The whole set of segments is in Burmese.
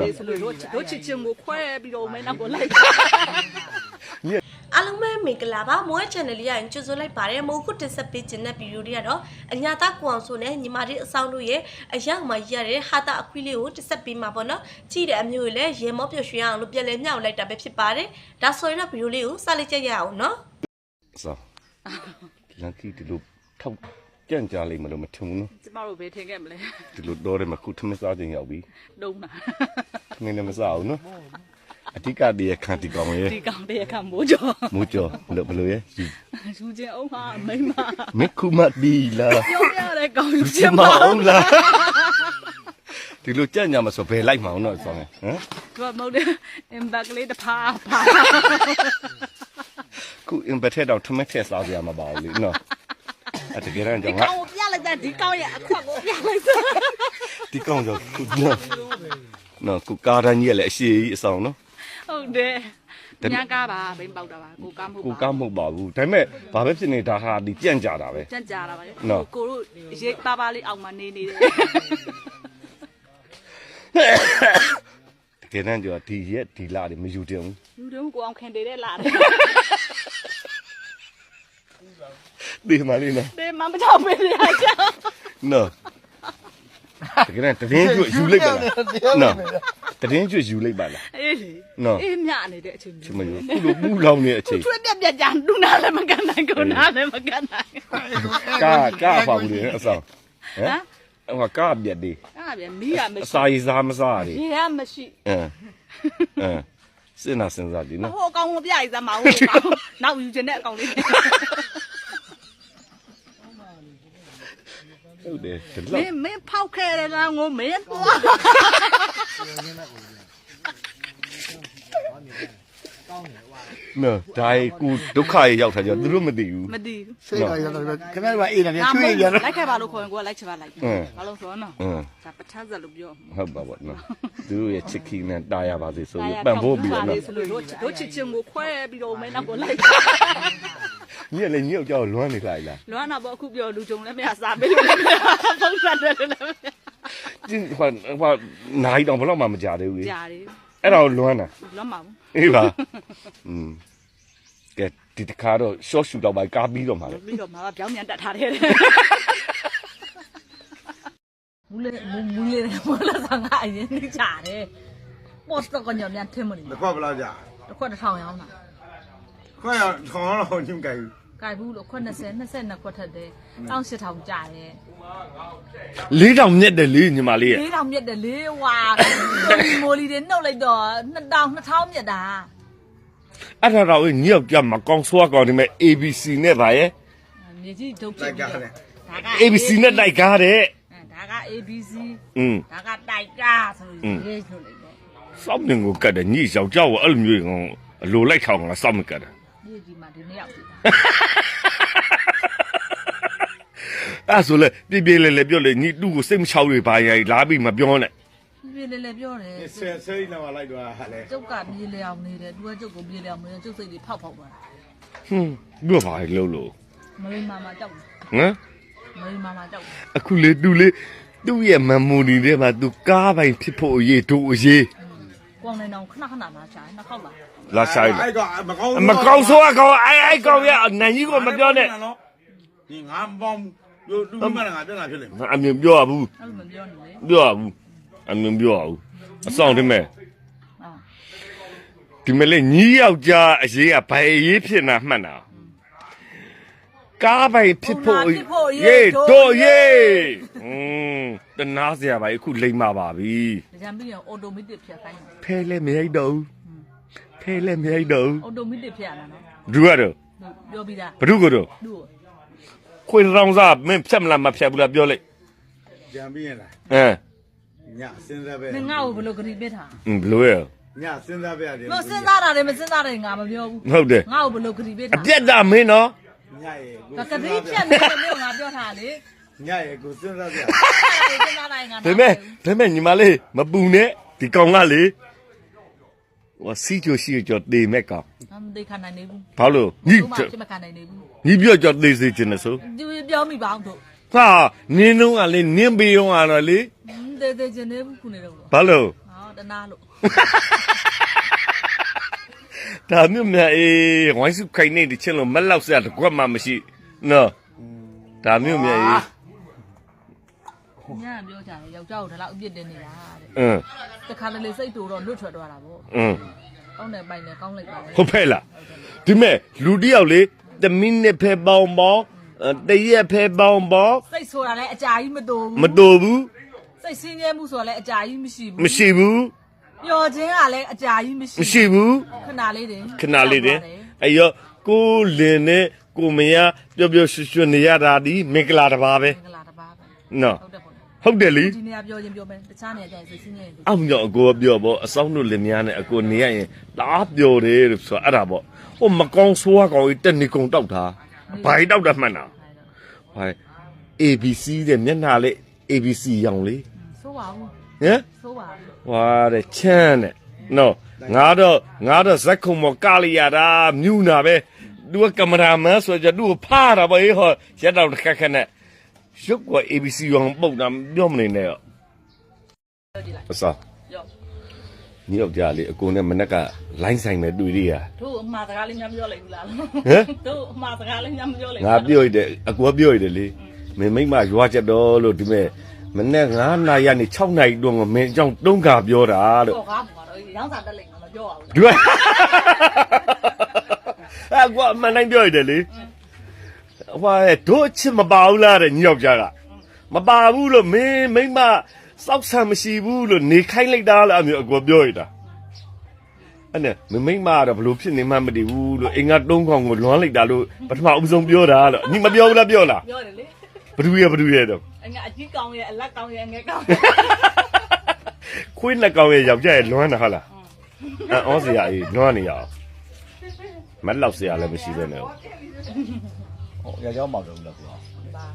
လေးဆိုလို့တို့တို့ချစ်ချင်းကိုခွဲပြီးတော့မဲနောက်ကိုလိုက်အားလုံးပဲမင်္ဂလာပါမွေး channel လေးရရင်ကြိုဆိုလိုက်ပါတယ်မိုးခုတင်ဆက်ပေးခြင်းတဲ့ဗီဒီယိုလေးကတော့အညာသားကိုအောင်ဆိုနဲ့ညီမလေးအဆောင်တို့ရဲ့အရောက်မှာရတဲ့ဟာတာအခွေးလေးကိုတင်ဆက်ပေးမှာပေါ့နော်ကြည့်တဲ့အမျိုးလေးရေမော့ပြရွှေအောင်လို့ပြန်လဲမြောက်လိုက်တာပဲဖြစ်ပါတယ်ဒါဆိုရင်တော့ဗီဒီယိုလေးကိုစလိုက်ကြရအောင်နော်စားလန်ကီဒီလိုထောက် ကြံ့ကြလိမ့်မလို့မထင်ဘူးနော်ကျမတို့ဘယ်ထင်ခဲ့မလဲဒီလိုတော့တယ်မခုထမင်းစားခြင်းရောက်ပြီတုံးတာထမင်းလည်းမစားဘူးနော်အဓိကတည်းကခန့်တီကောင်ရဲ့ဒီကောင်တည်းကမိုးကြော်မူကျော်ဘလို့ဘလို့ရဲ့ယူယူချင်းအောင်ဟာမိမမခုမဒီလာပြောပြတဲ့ကောင်ယူချချင်းင်မမအောင်လားဒီလိုကြံ့ညာမဆိုဘယ်လိုက်မအောင်တော့ဆောင်းဟမ်သူကမဟုတ်တယ်အင်ဘက်ကလေးတစ်ဖာဖာခုအင်ဘက်ထက်တော့ထမင်းထက်စားကြမှာပါဘူးလေနော် အတကယ်တမ်းဒီကြောင့်ငါကောင်ကိုပြလိုက်တဲ့ဒီကောင်ရဲ့အခွက်ကိုပြလိုက်စမ်းဒီကောင်ကြောင့်ခုနော်နော်ခုကားတန်းကြီးကလည်းအရှိကြီးအဆောင်နော် ဟုတ်တယ်ညာကားပါဘိန်းပေါက်တာပါကိုကားမဟုတ်ကိုပါကားမဟုတ်ပါဘူးဒါပေမဲ့ဘာပဲဖြစ်နေတာဟာဒီကြံ့ကြတာပဲ ကြံ့ကြာတာပါလေနော် ကိုတို့ရိတ်ပါပါလေးအောင်မနေနေတယ်တကယ်တမ်းကြောဒီရက်ဒီလာတွေမယူတင်ဘူးလူတုံးကိုအောင်ခင်တည်တဲ့လာတယ် ဒီမှာလေးနော်ဒီမမချောက်ပေးရချောက်နော်တကယ်တမ်းတရင်ကျွတ်ယူလိုက်ပါလားနော်တရင်ကျွတ်ယူလိုက်ပါလားအေးလေနော်အေးမြနေတဲ့အချိန်ချမယူခုလိုပူလောင်နေတဲ့အချိန်ထွေးပြက်ပြက်ကြလူနာလည်းမကန်နိုင်ကိုနာလည်းမကန်နိုင်ကားကားပါဘူးလေအဆောင်ဟဟမ်မ်ဟိုကားပြက်ဒီအဲ့ဒါပြန်မီးရမအရှိစာရည်စားမစားရည်ရေရမရှိအင်းအင်းစင်နာစင်စားဒီနော်ဟိုအကောင်ကိုပြရည်စမ်းမဟုတ်ဘူးနောက်ယူခြင်းတဲ့အကောင်လေး ဟုတ်တယ်ဒီမလောက်င်းမင်းဖောက်ခဲ့တဲ့ကောင်ကိုမင်းသွားနော်ဒါကူဒုက္ခရရောက်တာကြောသူတို့မသိဘူးမသိဘူးစိတ်ကရတော့ခင်ဗျားတို့ကအေးတယ်ချွေးရတော့လိုက်ခဲ့ပါလို့ခေါ်ရင်ကိုကလိုက်ချပါလိုက်အင်းဘာလို့ဆိုတော့နော်အင်းဒါပဋ္ဌာန်းဆက်လို့ပြောဟုတ်ပါပါနော်သူတို့ရဲ့ချစ်ခီနဲ့တာယာပါစေဆိုပြီးပံ့ပိုးပြီးတော့နော် ဆိုလို့တို့ချစ်ချင်းကိုခွဲပြီးတော့မဲနောက်ကိုလိုက် ညက်လည်းညောက်ကြောက်လွမ်းနေလိုက်လားလွမ်းတော့ပေါ့အခုပြောလူကြုံလည်းမရစားပေးလို့လည်းမရပုံစံတွေလည်းမရကျင်းဟိုဟိုနိုင်တော့ဘယ်တော့မှမကြသေးဘူးလေကြားတယ်အဲ့ဒါကိုလွမ်းတာလွမ်းပါဘူးအေးပါอืมကဲဒီတခါတော့ short shoot တော့ပါကားပြီးတော့မှာလေပြီးတော့မှာပြောင်းပြန်တက်ထားတယ်မူလေမူလေမူလာဆောင်ကအရင်နေကြတယ်ပေါ့စတော့ကညောင်မြန်ထင်းမနေတစ်ခွက်ဘယ်လောက်ကြာတစ်ခွက်တစ်ထောင်ရောင်းတာ ခွက်ရထောင်းတော့ညှိကြိုက်ဘူးကြိုက်ဘူးလို့ခွက်20 22ခွက်ထက်တယ်18000ကျတယ်လေးတောင်မြက်တယ်လေးညီမလေးရဲ့လေးတောင်မြက်တယ်လေးဝါမိုလီတွေနှုတ်လိုက်တော့2000 2000မြက်တာအဲ့ဒါတော့ညောက်ကြမကောင်းဆွားကောင်းဒီမဲ့ ABC နဲ့ပါရဲ့မြေကြီးဒုတ်ပြလိုစ်က်ကားတယ်ဒါက ABC နဲ့တိုက်ကားတဲ့ဒါက ABC อืมဒါကတိုက်ကားဆိုပြီးရေးထုတ်လိုက်တော့စောင့်နေကိုကတ်တယ်ညယောက်ကြောက်အဲ့လိုမျိုးကောင်အလိုလိုက်ထောင်ကစောင့်မကတ်တယ် မြေကြီးမှာဒီနေ့ရောက်ပြီအဲ့ဆိုလေပြပြလေလေပြောလေညသူ့ကိုစိတ်မချောက်တွေပါရလာပြီးမပြောနဲ့ပြေလေလေပြောတယ်ဆယ်ဆယ်နာမလိုက်တော့ဟာလေကျုပ်ကပြေလေအောင်နေတယ်သူကကျုပ်ကိုပြေလေအောင်နေတယ်ကျုပ်စိတ်တွေဖောက်ဖောက်သွားတာဟွန်းပြောပါလေလို့လို့မလေးမာမာကြောက်တယ်ဟမ်မလေးမာမာကြောက်တယ်အခုလေသူလေသူ့ရဲ့မမိုနီထဲမှာသူကားပိုင်ဖြစ်ဖို့အရေးတို့အရေးကွန်နေတော့ခဏခဏလာချာနှစ်ခေါက်လာ လာဆိုင် အဲ့ကမကောင်း မကောင်းဆိုးကောင်အဲ့အဲ့ကောင်ရနိုင်ကြီးကိုမပြောနဲ့ ဒီငါပေါင်းလူလူမငါပြန်လာဖြစ်လိမ့်မယ် အမြင်ပြောဘူး အဲ့လိုမပြောနေလေ ပြောဘူးအမြင်ပြောဘူးအဆောင်တင်မဲ့ အာ ဒီမဲ့လေညီးယောက်ျားအရေးကဘယ်အရေးဖြစ်နာမှတ်တာကားပိုင်ဖြစ်ဖို့ရေတို့ရေอืมတနာစရာပါအခုလိမ့်มาပါပြီ ဒါကြံပြီးရင်အော်တိုမက်တစ်ဖြတ်ခိုင်းတယ် ဖဲလဲမရိုက်တော့ဘူး ဖဲလဲမရိုက်တော့ဘူး အော်တိုမက်တစ်ဖြတ်ရတာနော် ဘူးကတော့ ပြောပြီးသား ဘ누구ကတော့ သူ့ ခွေရောင်စားမင်းဖြတ်မလားမဖြတ်ဘူးလားပြောလိုက် ကြံပြီးရင်လား အဲ ညစဉ်းစားပဲ ကိုငါ့ကိုဘယ်လိုဂရီပစ်ထား อืมဘလို့ရ ညစဉ်းစားပဲရတယ် မစဉ်းစားတာလည်းမစဉ်းစားတယ်ငါမပြောဘူး ဟုတ်တယ် ငါ့ကိုဘယ်လိုဂရီပစ် အ ထား ပြက်တာမင်းနော် ညရဲ့ ဒါဂရီဖြတ်နေတယ်လို့ငါပြောထားလေ ညရဲ့ကိုစဉ်းစားပဲ အဲ့ဒါစဉ်းစားတိုင်းငါ ဒါပေမဲ့ဒါပေမဲ့ညီမလေးမပူနဲ့ဒီကောင်ကလေ ဟိုစီချိုရှိကြောတေမဲ့ကောင်ငါမသိခံနိုင်နေဘူးဘာလို့ညီဘာမှဖြစ်မခံနိုင်နေဘူးညီပြောကြောတေစေချင်တယ်ဆိုသူပြောမိပါအောင်တို့ဟာနင်းတော့ကလေနင်းပေးရောကတော့လေတဲတဲကျင်နေဘူးခုနေတော့ဘာလို့ဟာတနာလို့ဒါမျိုးများအေးဝိုင်းစုခိုင်နေတဲ့ချင်းလို့မက်လောက်စရာတကွက်မှမရှိနော်ဒါမျိုးများအေး ညံပြောကြတယ်ယောက်ျားကိုဒါလောက်အပြစ်တင်နေတာတဲ့အင်းတခါတလေစိတ်တူတော့လွတ်ထွက်သွားတာပေါ့အင်းကောင်းတယ်ပိုင်တယ်ကောင်းလိုက်ပါလေဟုတ်ဖဲ့လားဒီမဲ့လူတစ်ယောက်လေတမိနစ်ဖဲပေါင်းပေါင်းအဲတရက်ဖဲပေါင်းပေါင်းစိတ်ဆိုတာလည်းအကြာကြီးမတူဘူးမတော်ဘူးစိတ်ဆင်းရဲမှုဆိုတာလည်းအကြာကြီးမရှိဘူးမရှိဘူးပျော်ခြင်းကလည်းအကြာကြီးမရှိမရှိဘူးခဏလေးတင်ခဏလေးတည်းအဲ့ရောကိုလင်နဲ့ကိုမယားပျော်ပျော်ရွှင်ရွှင်နေရတာဒီမင်္ဂလာတစ်ပါးပဲမင်္ဂလာတစ်ပါးပဲနော် ဟုတ်တယ်ပေါ့ ဟုတ်တယ်လေဒီနေရာပြောချင်းပြောမယ်တခြားနေရာကျရင်စိတ်ဆင်းရဲတယ်အောင်မြောက်အကိုကပြောပေါ့အဆောင်တို့လင်မယားနဲ့အကိုနေရရင်တားပျော်တယ်လို့ဆိုအဲ့ဒါပေါ့ဟိုမကောင်းဆိုးကောင်ကြီးတက်နေကုန်တောက်တာဘာကြီးတောက်တာမှန်တာဘာ ABC တဲ့မျက်နှာလေး ABC ရောင်လေးဆိုးပါဘူးဟမ်ဆိုးပါဘူးဟွာတဲ့ချမ်းတဲ့နော်ငါတော့ငါတော့ဇက်ခုံမကလိုက်ရတာမြူနာပဲသူကကင်မရာမန်ဆိုကြသူ့ကိုဖားတာပဲဟောရက်တော့တစ်ခက်ခက်နဲ့ ရုပ်က ABC ရောင်ပုတ်တာပြောမနေနဲ့ရောအစားရော့ညီယောက်ျားလေးအကိုနဲ့မနက်ကလိုင်းဆိုင်မဲ့တွေ့ရရတို့အမှားစကားလေးများမပြောလိုက်ဘူးလားဟမ်တို့အမှားစကားလေးများမပြောလိုက်ငါပြောရတဲ့အကိုကပြောရတယ်လေမင်းမိမရွာချက်တော့လို့ဒီမဲ့မနေ့9နာရီကနေ6နာရီတွန်းကမင်းအကြောင်းတုံးကပြောတာလို့တော့ကားပေါ်တော့ရောင်းစားတက်လိုက်မှာမပြောအောင်ဒီကအဲ့ကွာမနိုင်ပြောရတယ်လေ ဟွာတို့အချစ်မပါဘူးလားတဲ့ညောက်ကြကမပါဘူးလို့မင်းမိမစောက်ဆံမရှိဘူးလို့နေခိုင်းလိုက်တာလားအမျိုးအကွာပြောရတာအဲ့နဲ့မမိမကတော့ဘလို့ဖြစ်နေမှမတည်ဘူးလို့အင်္ဂါတုံးခေါင်ကိုလွမ်းလိုက်တာလို့ပထမဦးဆုံးပြောတာလို့ညီမပြောဘူးလားပြောလားပြောတယ်လေဘဒူရဲ့ဘဒူရဲ့တော့အငါအကြီးကောင်းရဲ့အလက်ကောင်းရဲ့အငယ်ကောင်းခွေးနှစ်ကောင်ရဲ့ယောက်ျားရဲ့လွမ်းတာဟုတ်လားအော်စရာကြီးလွမ်းနေရအောင်မက်လောက်စရာလည်းမရှိပဲနဲ့ ဟောရကြောင်းမောက်တယ်လို့ပြောပါ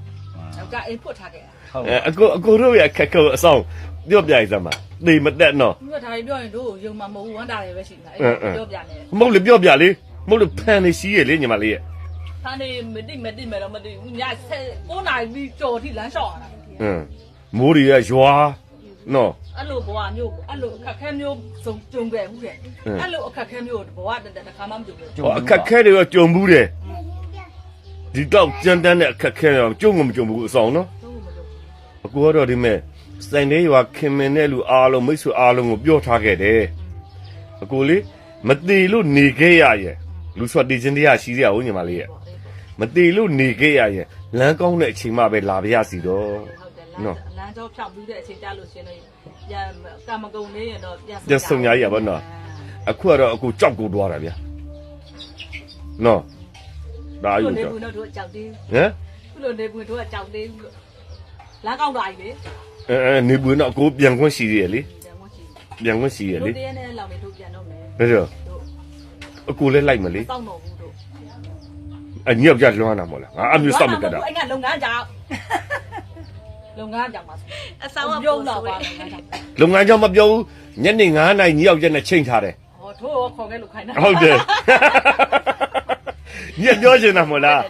ယောက်ျားအိမ်ဖွတ်ထားခဲ့တာဟုတ်အဲအကိုအကိုတို့ရဲ့အခက်အခဲအဆောင်ပြောပြရစမ်းပါသေမတက်နော်သူကဒါတွေပြောရင်တို့ယုံမှာမဟုတ်ဘူးဝမ်းတာတွေပဲရှိနေတာအင်းအင်းအဲ့ပြောပြနေတယ်မဟုတ်လေပြောပြလေမဟုတ်လေဖန်နေရှိရလေညီမလေးရဲ့ဖန်နေမတိမတိမယ်တော့မတိဘူးည9နာရီပြီးကြော်ထိလမ်းလျှောက်ရတာဟမ်မိုးရီရဲ့ရွာနော်အဲ့လိုဘဝမျိုးအဲ့လိုအခက်ခဲမျိုးစုံကြုံခဲ့ဘူးတဲ့အင်းအဲ့လိုအခက်ခဲမျိုးဘဝတက်တက်တစ်ခါမှမကြုံဘူးဟောအခက်အခဲတွေတော့ကြုံဘူးတယ် ဒီတော့ကြမ်းတမ်းတဲ့အခက်အခဲတော့ကြုံမကြုံဘူးအဆောင်နော်သုံးလို့မကြုံဘူးအကိုကတော့ဒီမဲ့စိုင်လေးရွာခင်မင်တဲ့လူအားလုံးမိတ်ဆွေအားလုံးကိုပြောထားခဲ့တယ်အကိုလေးမသေးလို့နေခဲ့ရရဲ့လူဆွတ်တည်ခြင်းတရားရှိရအောင်ညီမလေးရဲ့မသေးလို့နေခဲ့ရရဲ့လမ်းကောင်းတဲ့အချိန်မှပဲလာပြရစီတော့ဟုတ်တယ်လနော်မ်းလမ်းကြောဖြောက်ပြီးတဲ့အချိန်ကြလို့ရှင်တော့ပြန်ကမ္မကုံလေးရင်တော့ပြန်ပြန်ဆုံရရပါတော့အခုကတော့အကိုကြောက်ကိုတွားတာဗျာနော် ဒါယူလို့နေတော့ဘူးတော့တို့ကြောက်သေးဟမ်ဘူးလို့နေဘူးတို့ကြောက်သေးဘူးလို့လမ်းကောင်းတာကြီးလေအဲအဲနေဘူးတော့အကိုပြန်ခွင့်ရှိရလေပြန်မချီပြန်ခွင့်ရှိရလေတို့တည်းနဲ့လောင်နေတို့ပြန်တော့မယ်ဒါကြောင့်တို့အကိုလည်းလိုက်မလေစောင့်တော့ဘူးတို့အညောက်ကြလွှမ်းတာမဟုတ်လားငါအမျိုးစောက်မကတာအဲ့ကလုပ်ငန်းကြောင်လုပ်ငန်းကြောင်ပါအဆောင်ကပြုံးပို့တော့ဆိုပါရလုပ်ငန်းကြောင်လုပ်ငန်းကြောင်မပြောဘူးညနေ9နာရီညောက်ချက်နဲ့ချိန်ထားတယ်ဟောထိုးခေါ်ခဲ့လို့ခိုင်းတာဟုတ်တယ် ညက်ပြောချင်တာမဟုတ်လား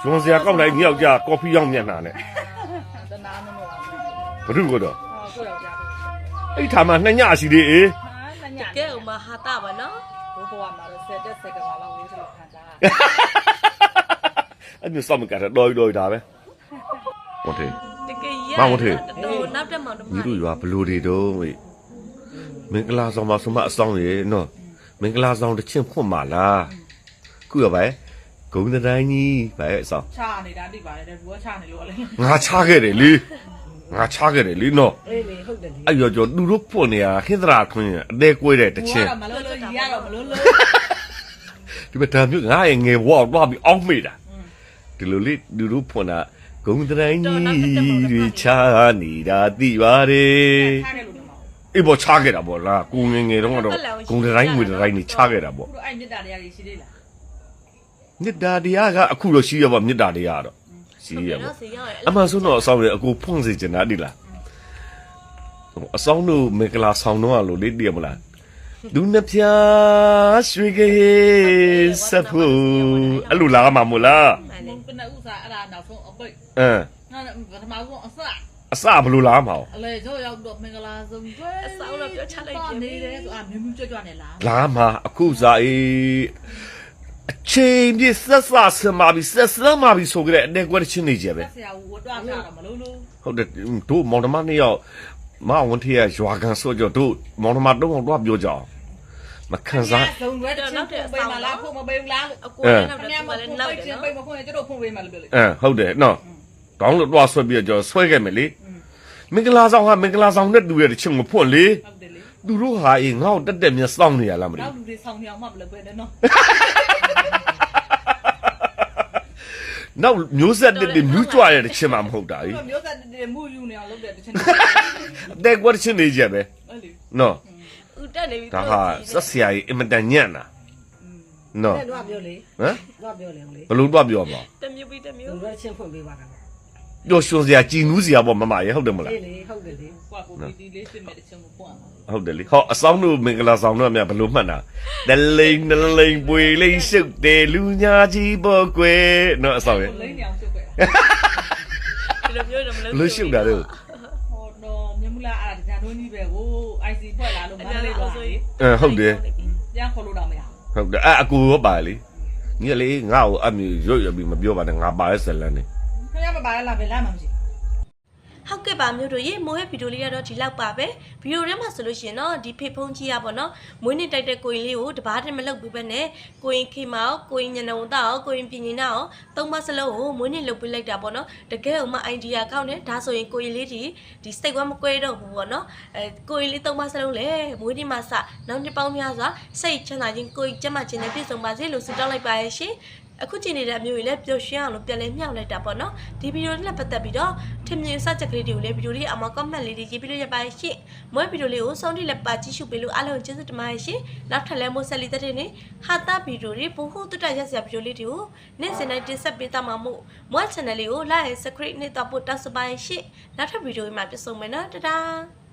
ဇွန်စရာကောက်လိုက်ညောက်ကြကော်ဖီရောက်မျက်နှာနဲ့တနာမလို့ပါဘုရုကတော့ဟောကိုယောက်ျားတို့အဲ့ထားမှနှစ်ညရှိသေးအေးဟာလညကဲဥမဟာတာပါနော်ဘိုးဘွားမှာတော့ဆက်တက်ဆက်ကမှာလောက်ဝေးချလို့ခံစားအဲ့မျိုးစောက်မကတာတော်တော်ဒါပဲဟုတ်တယ် တကယ်ရမောင်မထေ တော့နောက်တက်မောင်တမညီတို့ရွာဘလူတွေတော့ဝေးမင်္ဂလာဆောင်ပါဆမအဆောင်ရေနော်မင်္ဂလာဆောင်တစ်ချင်းဖွင့်ပါလား ခုရပါရဲ့ဂုံတိုင်းကြီးဗဲအဆောင်ချနေတာတိပါတယ်တဲ့ဘူးကချနေလို့လေငါချခဲ့တယ်လေငါချခဲ့တယ်လေနော်အေးလေဟုတ်တယ်လေအဲ့ရောကျော်သူတို့ဖွင့်နေတာဟင်္ဒရာထွင်းအသေးကွေးတဲ့တဘူးချင်းကတော့မလို့လို့ရတော့မလို့လို့ဒီမှာဒါမျိုးငါရဲ့ငယ်ဘဝကိုတော့ပြီးအောင်းမေးတာဒီလိုလေသူတို့ဖွင့်တာဂုံတိုင်းကြီးတွေချနေတာသိပါတယ်ထားတယ်လို့လည်းမဟုတ်အေးပေါ်ချခဲ့တာပေါ့လားကိုငယ်ငယ်တုန်းကတော့ဂုံတိုင်းငွေတိုင်းနေချခဲ့တာပေါ့ဘူးအဲ့မြစ်တာတွေကရှိသေးလား မြစ်တာတရားကအခုတော့ရှိရပါမြစ်တာတရားတော့ရှိရပါနော်စီရောက်ရအမှန်ဆုံးတော့အဆောင်ရအကိုဖွင့်စေချင်တာဒီလားအဆောင်တို့မေကလာဆောင်တော့လို့လေတည်မလားဒုနပြာရွှေကေစဖူအဲ့လိုလာမှာမို့လားမှန်တယ်ဘယ်နဲ့ဥစားအဲ့ဒါနောက်ဆုံးအပိတ်အမ်နော်ပထမဆုံးအစအစဘယ်လိုလားမအောင်အလေကျော်ရောက်တော့မင်္ဂလာဆုံးကျွဲနေတယ်ဆိုအာမြူးမြူးကြွကြွနေလားလာမအခုစားအေး အချိန်ပြည့်ဆက်ဆက်ဆမာပြီးဆက်ဆက်မာပြီးဆိုကြတဲ့အတဲ့ကွက်ချင်းနေကြပဲဆရာဝတ်တော့ထားတော့မလို့လို့ဟုတ်တယ်တို့မောင်နှမနှစ်ယောက်မအောင်ဝန်ထရရွာကန်ဆိုကြတို့မောင်နှမတော့တော့ပြောကြအောင်မခံစားဆုံးရွက်တဲ့ချင်းပိတ်မလားဖို့မပိတ်လားလို့အကိုလည်းနောက်ခတယ်ဏသူမှကလည်းနောနောက်က်တချယ်င်းနော်ပိတ်မခွင့်ကျတော့ဖုန်ပေးမှလို့ပြောလေအဲဟုတ်တယ်နော်ကောင်းလို့တွားဆွဲပြီးတော့ဆွဲခဲ့မယ်လေမင်္ဂလာဆောင်ဟာမင်္ဂလာဆောင်နဲ့တူတဲ့ချင်းမဖွင့်လေဟုတ်တယ်လေသူတို့ဟာအေးငါ့ကိုတက်တက်မြတ်စောင့်နေရလားမသိနောက်ဘူးလူတွေဆောင်းနေအောင်မှဘယ်လိုပဲနော်နော က်မျိုးဆက်တစ်တွေမြူးကြွရတဲ့ချင်းမှမဟုတ်တာလေမျိုးဆက်တည်းမူယူနေအောင်လုပ်တဲ့တချင်အတဲ့ကွက်ချင်းနေကြပဲအဲ့လေနော်ဦးတက်နေပြီဒါဟာဆက်ဆရာကြီးအင်မတန်ညံ့တာနော်တဲ့တော့ပြောလေဟမ်တော့ပြောလေလေဘလို့တော့ပြောပါတမျိုးပြီးတမျိုးသူတို့ချင်းဖွင့်ပေးပါက ပျော်ရွှင်စရာကြည်နူးစရာပေါ့မမရေဟုတ်တယ်မလားလေလေဟုတ်တယ်လေကွာကိုပီတီလေးစစ်မဲ့တချင်ကိုပွားမှာဟုတ်တယ်လေဟောအဆောင်တို့မင်္ဂလာဆောင်တို့အမြဘလို့မှတ်တာဒလိန်ဒလိန်ပွေလိန်ရှုပ်တယ်လူညာကြီးပေါ့ကွယ်နော်အဆောင်ရဲ့လိမ့်နေအောင်ရှုပ်ခဲ့ဒီလိုမျိုးတော့မဘလုပ်လို့ရှုပ်တာတို့ဟောတော့မြမလားအဲ့ဒါကြာတွင်းကြီးပဲကို IC ဖွဲ့လာလို့မန္တလေးသွားလေအဲဟုတ်တယ်ပြန်ခေါ်လို့တော့မရဘူးဟုတ်တယ်အဲ့အကူရောပါလေညီကလေးငါ့ကိုအမျိုးရွတ်ရပြီးမပြောပါနဲ့ငါပါရဲ့ဇလန်နေ ခင်ဗျားမပါရလားဘယ်လားမှမရှိဟုတ်ကဲ့ပါမျိုးတို့ရေမိုးရဲ့ဗီဒီယိုလေးကတော့ဒီလောက်ပါပဲဗီဒီယိုထဲမှာဆိုလို့ရှိရင်တော့ဒီဖေဖုံးကြီးရပါတော့မွေးနေ့တိုက်တဲ့ကိုရင်လေးကိုတပားတည်းမလုပ်ဘူးပဲနဲ့ကိုရင်ခေမောက်ကိုရင်ညနုံတောက်ကိုရင်ပြင်းနေတာအောင်သုံးမစလုံးကိုမွေးနေ့လုပ်ပေးလိုက်တာပေါ့နော်တကယ်ဥမအိုင်ဒီယာကောင်းတယ်ဒါဆိုရင်ကိုရင်လေးဒီဒီစိတ်ဝမ်းမကွဲတော့ဘူးပေါ့နော်အဲကိုရင်လေးသုံးမစလုံးလေမွေးနေ့မှာစနောက်နှစ်ပေါင်းများစွာစိတ်ချမ်းသာခြင်းကိုရင်ကျမခြင်းနဲ့ပြည့်စုံပါစေလို့ဆုတောင်းလိုက်ပါရဲ့ရှင် အခုချိန်နေတဲ့အမျိုးကြီးလည်းပျော်ရွှင်အောင်လို့ပြန်လဲမြောက်လိုက်တာပေါ့နော်ဒီဗီဒီယိုနဲ့ပတ်သက်ပြီးတော့ထင်မြင်စချက်ကလေးတွေကိုလည်းဗီဒီယိုလေးအမ comment လေးတွေရေးပြီးလို့ရပါရှင့်မွေးဗီဒီယိုလေးကိုစောင့်ကြည့်လက်ပါကြည့်ရှုပေးလို့အားလုံးကျေးဇူးတင်ပါတယ်ရှင်နောက်ထပ်လည်းမိုးဆက်လီတဲ့တဲ့နေဟာတာဗီဒီယိုတွေဘ ഹു တုတရက်စရာဗီဒီယိုလေးတွေကိုနေ့စဉ်တိုင်းတင်ဆက်ပေးသားမှာမို့မွေး channel လေးကို like subscribe နဲ့တော့ပို့တောက်စပါရှင့်နောက်ထပ်ဗီဒီယိုမှာပြန်ဆုံမယ်နော်တဒါ